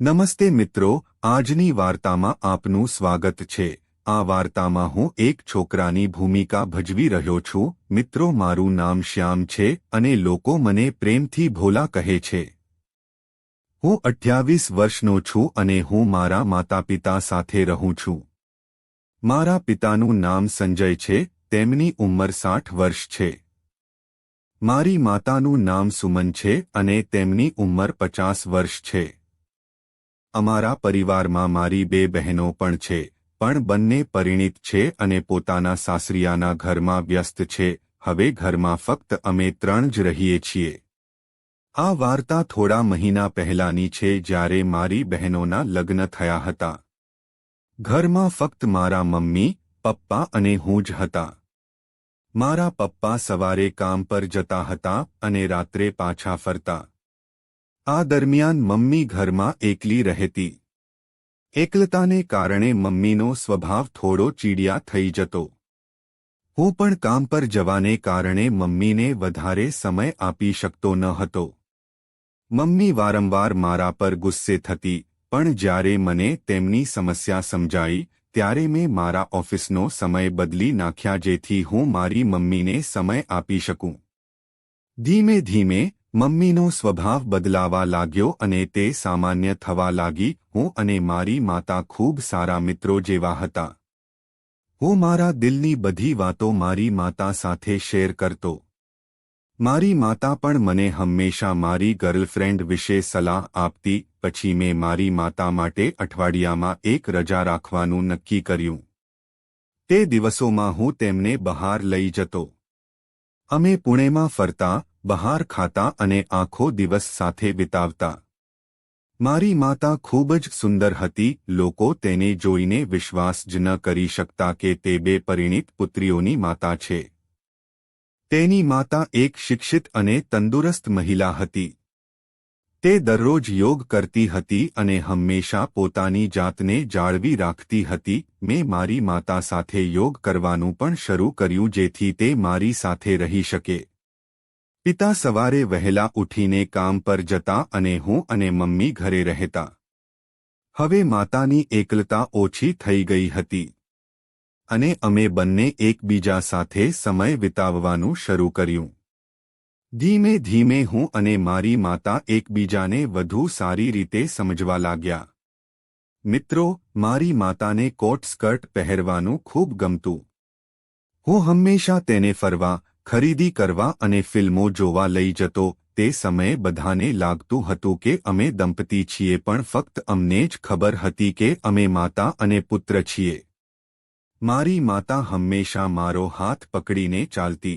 નમસ્તે મિત્રો, આજની વાર્તામાં આપનું સ્વાગત છે. આ વાર્તામાં હું એક છોકરાની ભૂમિકા ભજવી રહ્યો છું. મિત્રો, મારું નામ શ્યામ છે અને લોકો મને પ્રેમથી ભોલા કહે છે. હું અઠ્યાવીસ વર્ષનો છું અને હું મારા માતાપિતા સાથે રહું છું. મારા પિતાનું નામ સંજય છે, તેમની ઉંમર સાઠ વર્ષ છે. મારી માતાનું નામ સુમન છે અને તેમની ઉંમર પચાસ વર્ષ છે. અમારા પરિવારમાં મારી બે બહેનો પણ છે, પણ બંને પરિણીત છે અને પોતાના સાસરિયાના ઘરમાં વ્યસ્ત છે, હવે ઘરમાં ફક્ત અમે ત્રણ જ રહીએ છીએ. આ વાર્તા થોડા મહિના પહેલાની છે જ્યારે મારી બહેનોના લગ્ન થયા હતા. ઘરમાં ફક્ત મારા મમ્મી, પપ્પા અને હું જ હતા. મારા પપ્પા સવારે કામ પર જતા હતા અને રાત્રે પાછા ફરતા. આ દરમિયાન મમ્મી ઘરમાં એકલી રહેતી. એકલતાને કારણે મમ્મીનો સ્વભાવ થોડો ચીડિયા થઈ જતો. હું પણ કામ પર જવાને કારણે મમ્મીને વધારે સમય આપી શકતો ન હતો. મમ્મી વારંવાર મારા પર ગુસ્સે થતી, પણ જ્યારે મને તેમની સમસ્યા સમજાઈ, ત્યારે મેં મારા ઓફિસનો સમય બદલી નાખ્યા જેથી હું મારી મમ્મીને સમય આપી શકું. ધીમે ધીમે મમ્મીનો સ્વભાવ બદલાવા લાગ્યો અને તે સામાન્ય થવા લાગી, હું અને મારી માતા ખૂબ સારા મિત્રો જેવા હતા. હું મારા દિલની બધી વાતો મારી માતા સાથે શેર કરતો. મારી માતા પણ મને હંમેશા મારી ગર્લફ્રેન્ડ વિશે સલાહ આપતી, પછી મેં મારી માતા માટે અઠવાડિયામાં એક રજા રાખવાનું નક્કી કર્યું. તે દિવસોમાં હું તેમને બહાર લઈ જતો. અમે પુણેમાં ફરતા બહાર ખાતા અને આખો દિવસ સાથે વિતાવતા. મારી માતા ખૂબ જ સુંદર હતી, લોકો તેને જોઈને વિશ્વાસ જ ન કરી શકતા કે તે બે પરિણીત પુત્રીઓની માતા છે. તેની માતા એક શિક્ષિત અને તંદુરસ્ત મહિલા હતી. તે દરરોજ યોગ કરતી હતી અને હંમેશા પોતાની જાતને જાળવી રાખતી હતી, મેં મારી માતા સાથે યોગ કરવાનું પણ શરૂ કર્યું જેથી તે મારી સાથે રહી શકે. પિતા સવારે વહેલા ઉઠીને કામ પર જતા અને હું અને મમ્મી ઘરે રહેતા. હવે માતાની એકલતા ઓછી થઈ ગઈ હતી. અને અમે બંને એકબીજા સાથે સમય વિતાવવાનું શરૂ કર્યું. ધીમે ધીમે હું અને મારી માતા એકબીજાને વધુ સારી રીતે સમજવા લાગ્યા. મિત્રો, મારી માતાને કોટ સ્કર્ટ પહેરવાનું ખૂબ ગમતું. હું હંમેશા તેને ફરવા ખરીદી કરવા અને ફિલ્મો જોવા લઈ જતો તે સમયે બધાને લાગતું હતું કે અમે દંપતી છીએ પણ ફક્ત અમને જ ખબર હતી કે અમે માતા અને પુત્ર છીએ. મારી માતા હંમેશા મારો હાથ પકડીને ચાલતી.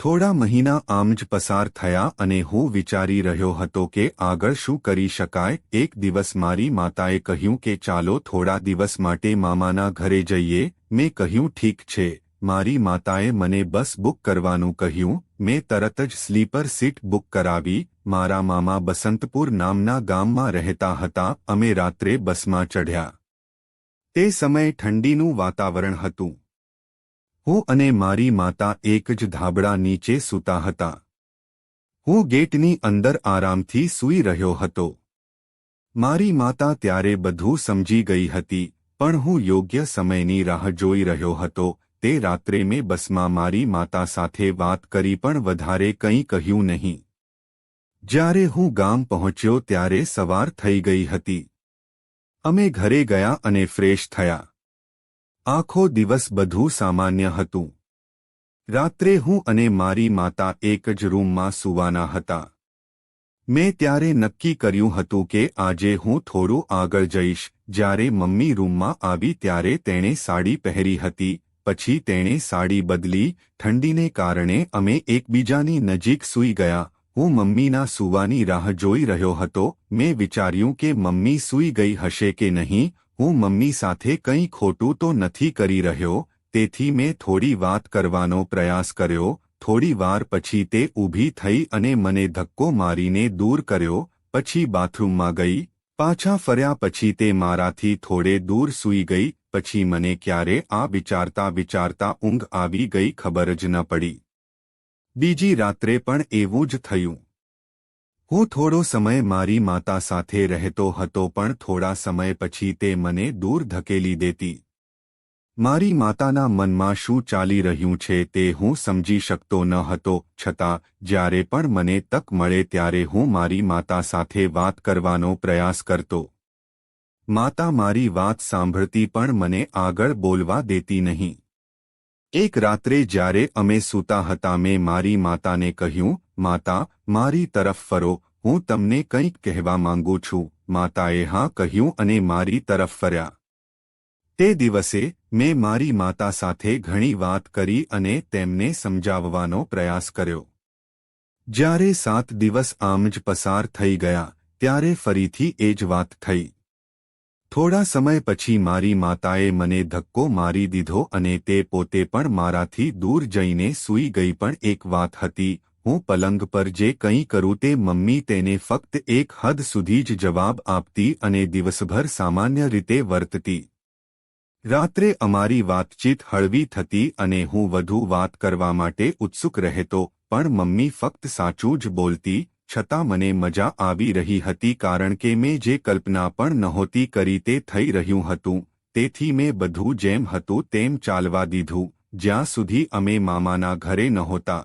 થોડા મહિના આમ જ પસાર થયા અને હું વિચારી રહ્યો હતો કે આગળ શું કરી શકાય. એક દિવસ મારી માતાએ કહ્યું કે ચાલો થોડા દિવસ માટે મામાના ઘરે જઈએ. મેં કહ્યું, ઠીક છે. મારી માતાએ મને બસ બુક કરવાનું કહ્યું, મેં તરત જ સ્લીપર સીટ બુક કરાવી, મારા મામા બસંતપુર નામના ગામમાં રહેતા હતા, અમે રાત્રે બસમાં ચઢ્યા. તે સમયે ઠંડીનું વાતાવરણ હતું. હું અને મારી માતા એક જ ધાબળા નીચે સૂતા હતા. હું ગેટની અંદર આરામથી સૂઈ રહ્યો હતો. મારી માતા ત્યારે બધું સમજી ગઈ હતી, પણ હું યોગ્ય સમયની રાહ જોઈ રહ્યો હતો તે રાત્રે મેં બસમાં મારી માતા સાથે વાત કરી પણ વધારે કંઈ કહ્યું નહીં. જ્યારે હું ગામ પહોંચ્યો ત્યારે સવાર થઈ ગઈ હતી. અમે ઘરે ગયા અને ફ્રેશ થયા. આખો દિવસ બધું સામાન્ય હતું. રાત્રે હું અને મારી માતા એક જ રૂમમાં સૂવાના હતા. મેં ત્યારે નક્કી કર્યું હતું કે આજે હું થોડું આગળ જઈશ, જ્યારે મમ્મી રૂમમાં આવી ત્યારે તેણે સાડી પહેરી હતી પછી તેણે સાડી બદલી, ઠંડીને કારણે અમે એકબીજાની નજીક સૂઈ ગયા. હું મમ્મીના સૂવાની રાહ જોઈ રહ્યો હતો. મેં વિચાર્યું કે મમ્મી સૂઈ ગઈ હશે કે નહીં. હું મમ્મી સાથે કંઈ ખોટું તો નથી કરી રહ્યો. તેથી મેં થોડી વાત કરવાનો પ્રયાસ કર્યો. થોડી વાર પછી તે ઊભી થઈ અને મને ધક્કો મારીને દૂર કર્યો. પછી બાથરૂમમાં ગઈ. પાછા ફર્યા પછી તે મારાથી થોડે દૂર સૂઈ ગઈ. પછી મને ક્યારે આ વિચારતા વિચારતા ઊંઘ આવી ગઈ ખબર જ ન પડી. બીજી રાત્રે પણ એવું જ થયું. હું થોડો સમય મારી માતા સાથે રહેતો હતો પણ થોડા સમય પછી તે મને દૂર ધકેલી દેતી. મારી માતાના મનમાં શું ચાલી રહ્યું છે તે હું સમજી શકતો ન હતો, છતાં જ્યારે પણ મને તક મળે ત્યારે હું મારી માતા સાથે વાત કરવાનો પ્રયાસ કરતો. માતા મારી વાત સાંભળતી પણ મને આગળ બોલવા દેતી નહીં. એક રાત્રે જ્યારે અમે સૂતા હતા મેં મારી માતાને કહ્યું, માતા, મારી તરફ ફરો, હું તમને કંઈક કહેવા માંગુ છું. માતાએ હા કહ્યું અને મારી તરફ ફર્યા. તે દિવસે મેં મારી માતા સાથે ઘણી વાત કરી અને તેમને સમજાવવાનો પ્રયાસ કર્યો. જ્યારે સાત દિવસ આમ જ પસાર થઈ ગયા, ત્યારે ફરીથી એ જ વાત થઈ. થોડા સમય પછી મારી માતાએ મને ધક્કો મારી દીધો અને તે પોતે પણ મારાથી દૂર જઈને સૂઈ ગઈ પણ એક વાત હતી, હું પલંગ પર જે કંઈ કરું તે મમ્મી તેને ફક્ત એક હદ સુધી જ જવાબ આપતી અને દિવસભર સામાન્ય રીતે વર્તતી. રાત્રે અમારી વાતચીત હળવી થતી અને હું વધુ વાત કરવા માટે ઉત્સુક રહેતો, પણ મમ્મી ફક્ત સાચું જ બોલતી છતાં મને મજા આવી રહી હતી કારણ કે મેં જે કલ્પના પણ નહોતી કરી તે થઈ રહ્યું હતું, તેથી મેં બધું જેમ હતું તેમ ચાલવા દીધું, જ્યાં સુધી અમે મામાના ઘરે નહોતા.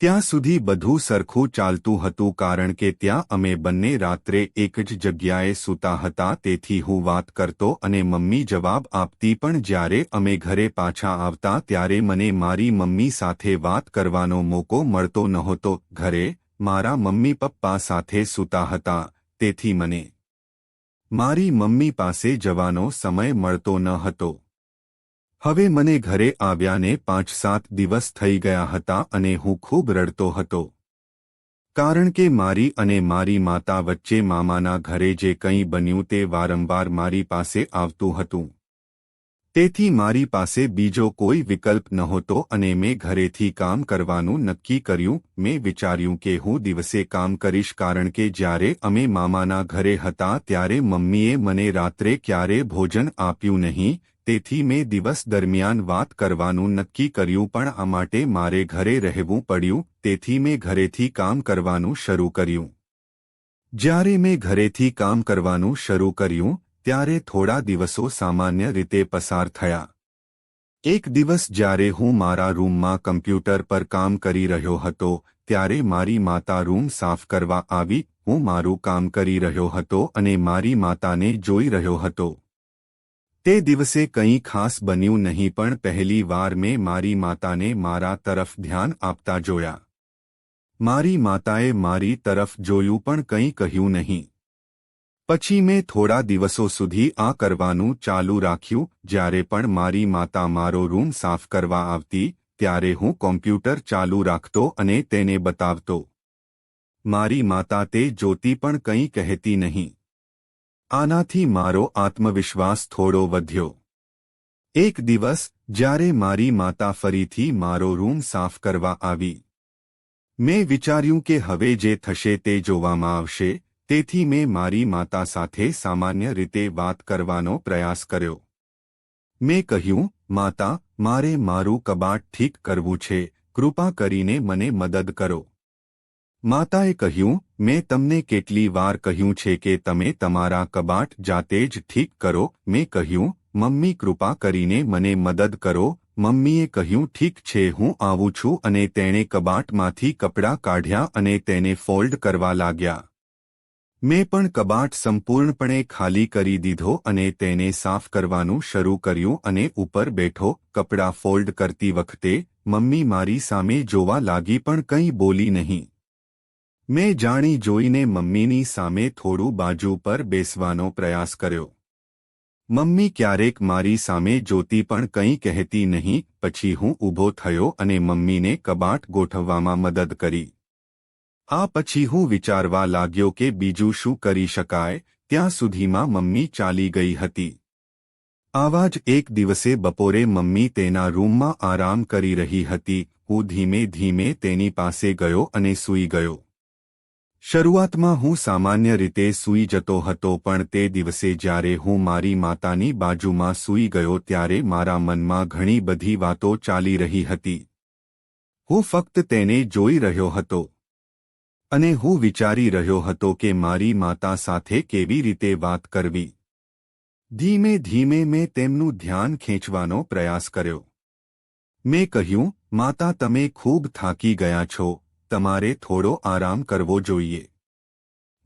ત્યાં સુધી બધું સરખું ચાલતું હતું કારણ કે ત્યાં અમે બંને રાત્રે એક જ જગ્યાએ સૂતા હતા તેથી હું વાત કરતો અને મમ્મી જવાબ આપતી પણ જ્યારે અમે ઘરે પાછા આવતા ત્યારે મને મારી મમ્મી સાથે વાત કરવાનો મોકો મળતો નહોતો ઘરે મારા મમ્મી પપ્પા સાથે સૂતા હતા, તેથી મને મારી મમ્મી પાસે જવાનો સમય મળતો ન હતો. હવે મને ઘરે આવ્યાને પાંચ સાત દિવસ થઈ ગયા હતા અને હું ખૂબ રડતો હતો. કારણ કે મારી અને મારી માતા વચ્ચે મામાના ઘરે જે કંઈ બન્યું તે વારંવાર મારી પાસે આવતું હતું. તેથી મારી પાસે બીજો કોઈ વિકલ્પ નહોતો અને મેં ઘરેથી કામ કરવાનું નક્કી કર્યું. મેં વિચાર્યું કે હું દિવસે કામ કરીશ કારણ કે જ્યારે અમે મામાના ઘરે હતા ત્યારે મમ્મીએ મને રાત્રે ક્યારે ભોજન આપ્યું નહીં. તેથી મેં દિવસ દરમિયાન વાત કરવાનું નક્કી કર્યું પણ આ માટે મારે ઘરે રહેવું પડ્યું. તેથી મેં ઘરેથી કામ કરવાનું શરૂ કર્યું. જ્યારે મેં ઘરેથી કામ કરવાનું શરૂ કર્યું ત્યારે થોડા દિવસો સામાન્ય રીતે પસાર થયા. એક દિવસ જ્યારે હું મારા રૂમમાં કમ્પ્યુટર પર કામ કરી રહ્યો હતો, ત્યારે મારી માતા રૂમ સાફ કરવા આવી, હું મારું કામ કરી રહ્યો હતો અને મારી માતાને જોઈ રહ્યો હતો. તે દિવસે કંઈ ખાસ બન્યું નહીં પણ પહેલી વાર મેં મારી માતાને મારા તરફ ધ્યાન આપતા જોયા. મારી માતાએ મારી તરફ જોયું પણ કંઈ કહ્યું નહીં. પછી મેં થોડા દિવસો સુધી આ કરવાનું ચાલુ રાખ્યું, જ્યારે પણ મારી માતા મારો રૂમ સાફ કરવા આવતી, ત્યારે હું કોમ્પ્યુટર ચાલુ રાખતો અને તેને બતાવતો. મારી માતા તે જોતી પણ કંઈ કહેતી નહીં. આનાથી મારો આત્મવિશ્વાસ થોડો વધ્યો. એક દિવસ, જ્યારે મારી માતા ફરીથી મારો રૂમ સાફ કરવા આવી, મેં વિચાર્યું કે હવે જે થશે તે જોવામાં આવશે તેથી મેં મારી માતા સાથે સામાન્ય રીતે વાત કરવાનો પ્રયાસ કર્યો. મેં કહ્યું, માતા, મારે મારું કબાટ ઠીક કરવું છે, કૃપા કરીને મને મદદ કરો. માતાએ કહ્યું, મેં તમને કેટલી વાર કહ્યું છે કે તમે તમારા કબાટ જાતે જ ઠીક કરો. મેં કહ્યું, મમ્મી, કૃપા કરીને મને મદદ કરો. મમ્મીએ કહ્યું, ઠીક છે, હું આવું છું. અને તેણે કબાટમાંથી કપડાં કાઢ્યા અને તેને ફોલ્ડ કરવા લાગ્યા. મેં પણ કબાટ સંપૂર્ણપણે ખાલી કરી દીધો અને તેને સાફ કરવાનું શરૂ કર્યું અને ઉપર બેઠો, કપડાં ફોલ્ડ કરતી વખતે, મમ્મી મારી સામે જોવા લાગી પણ કંઈ બોલી નહીં. મેં જાણી જોઈને મમ્મીની સામે થોડું બાજુ પર બેસવાનો પ્રયાસ કર્યો. મમ્મી ક્યારેક મારી સામે જોતી પણ કંઈ કહેતી નહીં, પછી હું ઊભો થયો અને મમ્મીને કબાટ ગોઠવવામાં મદદ કરી. આ પછી હું વિચારવા લાગ્યો કે બીજું શું કરી શકાય, ત્યાં સુધીમાં મમ્મી ચાલી ગઈ હતી. આવા જ એક દિવસે બપોરે મમ્મી તેના રૂમમાં આરામ કરી રહી હતી, હું ધીમે ધીમે તેની પાસે ગયો અને સૂઈ ગયો. શરૂઆતમાં હું સામાન્ય રીતે સૂઈ જતો હતો પણ તે દિવસે જ્યારે હું મારી માતાની બાજુમાં સૂઈ ગયો ત્યારે મારા મનમાં ઘણી બધી વાતો ચાલી રહી હતી. હું ફક્ત તેને જોઈ રહ્યો હતો. અને હું વિચારી રહ્યો હતો કે મારી માતા સાથે કેવી રીતે વાત કરવી. ધીમે ધીમે મેં તેમનું ધ્યાન ખેંચવાનો પ્રયાસ કર્યો. મેં કહ્યું, માતા, તમે ખૂબ થાકી ગયા છો. તમારે થોડો આરામ કરવો જોઈએ.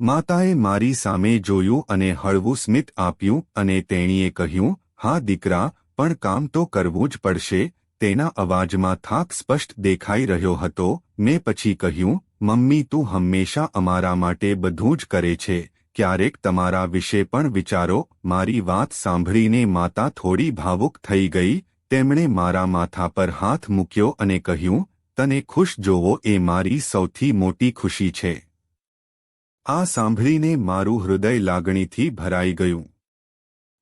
માતાએ મારી સામે જોયું અને હળવું સ્મિત આપ્યું અને તેણીએ કહ્યું, હા, દીકરા, પણ કામ તો કરવું જ પડશે. તેના અવાજમાં થાક સ્પષ્ટ દેખાઈ રહ્યો હતો. મેં પછી કહ્યું મમ્મી તું હંમેશા અમારા માટે બધું જ કરે છે. ક્યારેક તમારા વિશે પણ વિચારો, મારી વાત સાંભળીને માતા થોડી ભાવુક થઈ ગઈ, તેમણે મારા માથા પર હાથ મૂક્યો અને કહ્યું, તને ખુશ જોવો એ મારી સૌથી મોટી ખુશી છે. આ સાંભળીને મારું હૃદય લાગણીથી ભરાઈ ગયું.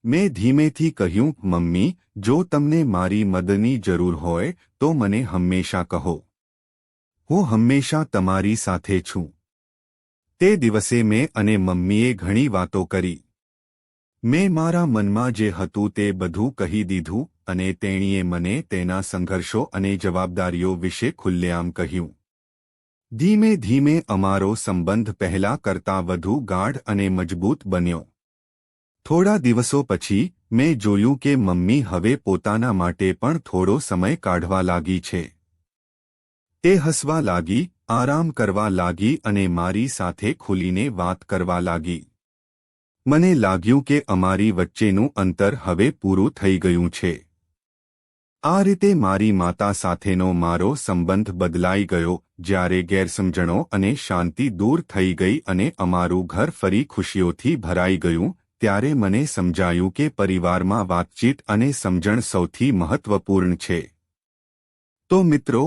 મેં ધીમેથી કહ્યું, મમ્મી, જો તમને મારી મદદની જરૂર હોય, તો મને હંમેશા કહો. હું હંમેશા તમારી સાથે છું. તે દિવસે મેં અને મમ્મીએ ઘણી વાતો કરી. મેં મારા મનમાં જે હતું તે બધું કહી દીધું અને તેણીએ મને તેના સંઘર્ષો અને જવાબદારીઓ વિશે ખુલ્લેઆમ કહ્યું. ધીમે ધીમે અમારો સંબંધ પહેલા કરતાં વધુ ગાઢ અને મજબૂત બન્યો. થોડા દિવસો પછી, મેં જોયું કે મમ્મી હવે પોતાના માટે પણ થોડો સમય કાઢવા લાગી છે. તે હસવા લાગી, આરામ કરવા લાગી અને મારી સાથે ખુલીને વાત કરવા લાગી. મને લાગ્યું કે અમારી વચ્ચેનું અંતર હવે પૂરું થઈ ગયું છે. આ રીતે મારી માતા સાથેનો મારો સંબંધ બદલાઈ ગયો, જ્યારે ગેરસમજણો અને શાંતિ દૂર થઈ ગઈ અને અમારું ઘર ફરી ખુશીઓથી ભરાઈ ગયું, ત્યારે મને સમજાયું કે પરિવારમાં વાતચીત અને સમજણ સૌથી મહત્વપૂર્ણ છે. તો મિત્રો